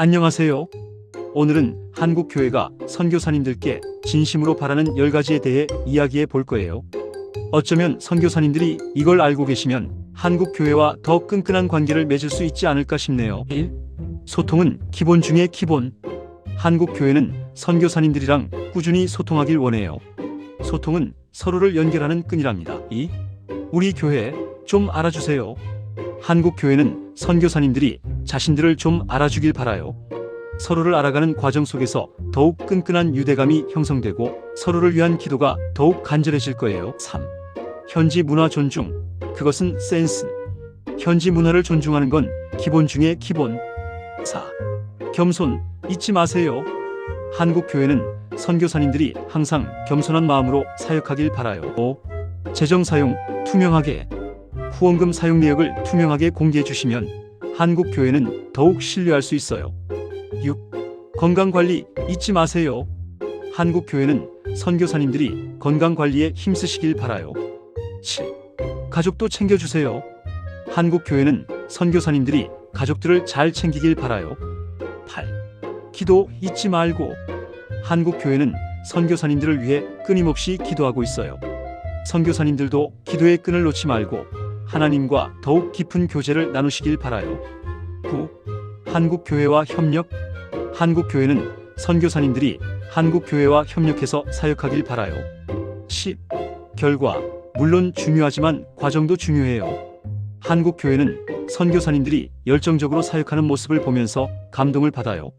안녕하세요. 오늘은 한국 교회가 선교사님들께 진심으로 바라는 10가지에 대해 이야기해 볼 거예요. 어쩌면 선교사님들이 이걸 알고 계시면 한국 교회와 더 끈끈한 관계를 맺을 수 있지 않을까 싶네요. 1. 소통은 기본 중의 기본. 한국 교회는 선교사님들이랑 꾸준히 소통하길 원해요. 소통은 서로를 연결하는 끈이랍니다. 2. 우리 교회 좀 알아주세요. 한국 교회는 선교사님들이 자신들을 좀 알아주길 바라요. 서로를 알아가는 과정 속에서 더욱 끈끈한 유대감이 형성되고 서로를 위한 기도가 더욱 간절해질 거예요. 3. 현지 문화 존중. 그것은 센스. 현지 문화를 존중하는 건 기본 중의 기본. 4. 겸손. 잊지 마세요. 한국 교회는 선교사님들이 항상 겸손한 마음으로 사역하길 바라요. 5. 재정 사용 투명하게. 후원금 사용 내역을 투명하게 공개해 주시면 한국 교회는 더욱 신뢰할 수 있어요. 6. 건강 관리 잊지 마세요. 한국 교회는 선교사님들이 건강 관리에 힘쓰시길 바라요. 7. 가족도 챙겨 주세요. 한국 교회는 선교사님들이 가족들을 잘 챙기길 바라요. 8. 기도 잊지 말고 한국 교회는 선교사님들을 위해 끊임없이 기도하고 있어요. 선교사님들도 기도의 끈을 놓지 말고 하나님과 더욱 깊은 교제를 나누시길 바라요. 9. 한국 교회와 협력. 한국 교회는 선교사님들이 한국 교회와 협력해서 사역하길 바라요. 10. 결과. 물론 중요하지만 과정도 중요해요. 한국 교회는 선교사님들이 열정적으로 사역하는 모습을 보면서 감동을 받아요.